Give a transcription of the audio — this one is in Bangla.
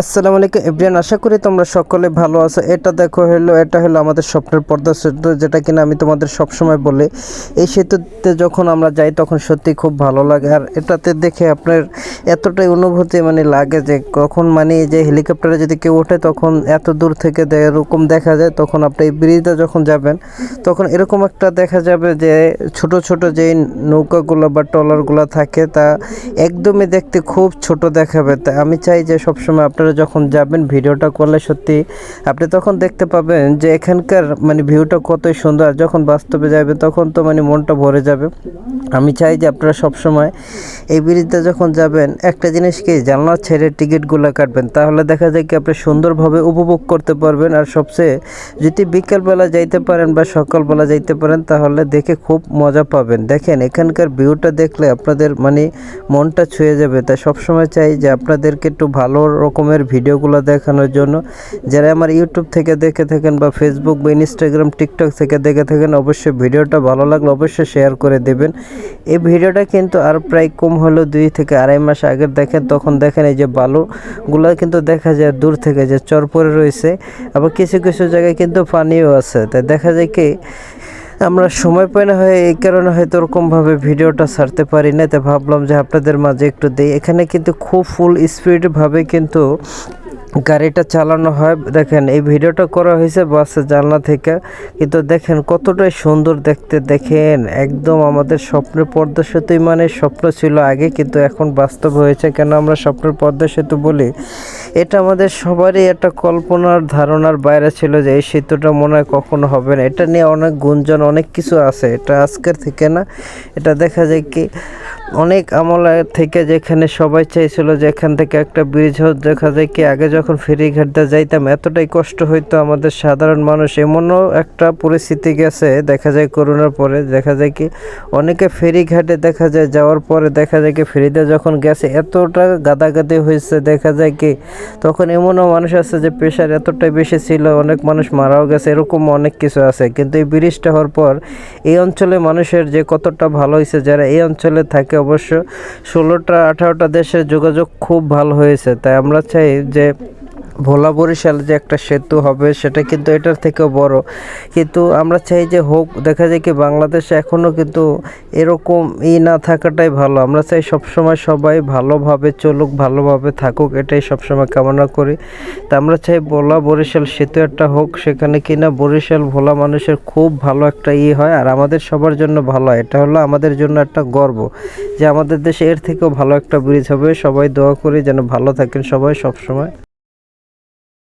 আসসালামু আলাইকুম, এভরিয়ান। আশা করি তোমরা সকলে ভালো আছো। এটা দেখো হলো, এটা হলো আমাদের স্বপ্নের পর্দা সেতু, যেটা কিনা আমি তোমাদের সব সময় বলি। এই সেতুতে যখন আমরা যাই, তখন সত্যি খুব ভালো লাগে। আর এটাতে দেখে আপনার এতটাই অনুভূতি মানে লাগে যে কখন মানে যে হেলিকপ্টারে যদি কেউ ওঠে, তখন এত দূর থেকে এরকম দেখা যায়, তখন আপনি এই ব্রিজে যখন যাবেন, তখন এরকম একটা দেখা যাবে যে ছোট ছোট যে নৌকাগুলো বা ট্রলারগুলো থাকে, তা একদমই দেখতে খুব ছোট দেখাবে। তা আমি চাই যে সবসময় আপনারা যখন যাবেন ভিডিওটা করলে সত্যি আপনি তখন দেখতে পাবেন যে এখানকার মানে ভিউটা কতই সুন্দর। যখন বাস্তবে যাবে তখন তো মানে মনটা ভরে যাবে। আমি চাই যে আপনারা সবসময় এই ব্রিজটা যখন যাবেন, একটা জিনিস কি, জানলা ছেড়ে টিকিটগুলো কাটবেন। তাহলে দেখা যায় কি আপনি সুন্দরভাবে উপভোগ করতে পারবেন। আর সবচেয়ে যদি বিকেলবেলা যাইতে পারেন বা সকালবেলা যাইতে পারেন, তাহলে দেখে খুব মজা পাবেন। দেখেন, এখানকার ভিউটা দেখলে আপনাদের মানে মনটা ছুঁয়ে যাবে। তাই সবসময় চাই যে আপনাদেরকে একটু ভালো রকমের ভিডিওগুলো দেখানোর জন্য। যারা আমার ইউটিউব থেকে দেখে থাকেন বা ফেসবুক বা ইনস্টাগ্রাম টিকটক থেকে দেখে থাকেন, অবশ্যই ভিডিওটা ভালো লাগলে অবশ্যই শেয়ার করে দেবেন। এই ভিডিওটা কিন্তু আর প্রায় কম হলেও দুই থেকে আড়াই মাস আগের দেখেন, তখন দেখেন এই যে বালুগুলো কিন্তু দেখা যায় দূর থেকে যে চর পড়ে রয়েছে। আবার কিছু কিছু জায়গায় কিন্তু পানিও আছে। তাই দেখা যায় কি আমরা সময় পাই না হয়, এই কারণে হয়তো ওরকমভাবে ভিডিওটা ছাড়তে পারি না। তাই ভাবলাম যে আপনাদের মাঝে একটু দিই। এখানে কিন্তু খুব ফুল স্পিডভাবে কিন্তু গাড়িটা চালানো হয়। দেখেন, এই ভিডিওটা করা হয়েছে বাসের জানলা থেকে। কিন্তু দেখেন, কতটাই সুন্দর দেখতে। দেখেন, একদম আমাদের স্বপ্নের পদ্মা সেতুই মানে স্বপ্ন ছিল আগে, কিন্তু এখন বাস্তব হয়েছে। কেন আমরা স্বপ্নের পদ্মা সেতু বলি? এটা আমাদের সবারই একটা কল্পনার ধারণার বাইরে ছিল যে এই সেতুটা মনে হয় কখনো হবে না। এটা নিয়ে অনেক গুঞ্জন, অনেক কিছু আছে। এটা আজকের থেকে না। এটা দেখা যায় কি অনেক আমলের থেকে যেখানে সবাই চাইছিল যে এখান থেকে একটা ব্রিজ হোক, দেখা যায় কি আগে যখন ফেরিঘাটটা যাইতাম, এতটাই কষ্ট হইতো আমাদের সাধারণ মানুষ। এমনও একটা পরিস্থিতি গেছে, দেখা যায় করোনার পরে, দেখা যায় কি অনেকে ফেরিঘাটে দেখা যায় যাওয়ার পরে, দেখা যায় কি ফেরিতে যখন গেছে, এতটা গাদাগাদি হয়েছে দেখা যায় কি তখন এমনও মানুষ আছে যে প্রেশার এতটাই বেশি ছিল, অনেক মানুষ মারাও গেছে, এরকম অনেক কিছু আছে। কিন্তু এই ব্রিজটা হওয়ার পর, এই অঞ্চলে মানুষের যে কতটা ভালো হয়েছে যারা এই অঞ্চলে থাকে অবশ্য ষোলোটা আঠারোটা দেশের যোগাযোগ খুব ভালো হয়েছে। তাই আমরা চাই যে ভোলা বরিশাল যে একটা সেতু হবে, সেটা কিন্তু এটার থেকেও বড়। কিন্তু আমরা চাই যে হোক, দেখা যায় কি বাংলাদেশে এখনও কিন্তু এরকম ই না থাকাটাই ভালো। আমরা চাই সবসময় সবাই ভালোভাবে চলুক, ভালোভাবে থাকুক, এটাই সবসময় কামনা করি। তা আমরা চাই ভোলা বরিশাল সেতু একটা হোক, সেখানে কিনা বরিশাল ভোলা মানুষের খুব ভালো একটা ই হয়, আর আমাদের সবার জন্য ভালো এটা হলো আমাদের জন্য একটা গর্ব যে আমাদের দেশে এর থেকেও ভালো একটা ব্রিজ হবে। সবাই দোয়া করি যেন ভালো থাকেন সবাই সবসময়।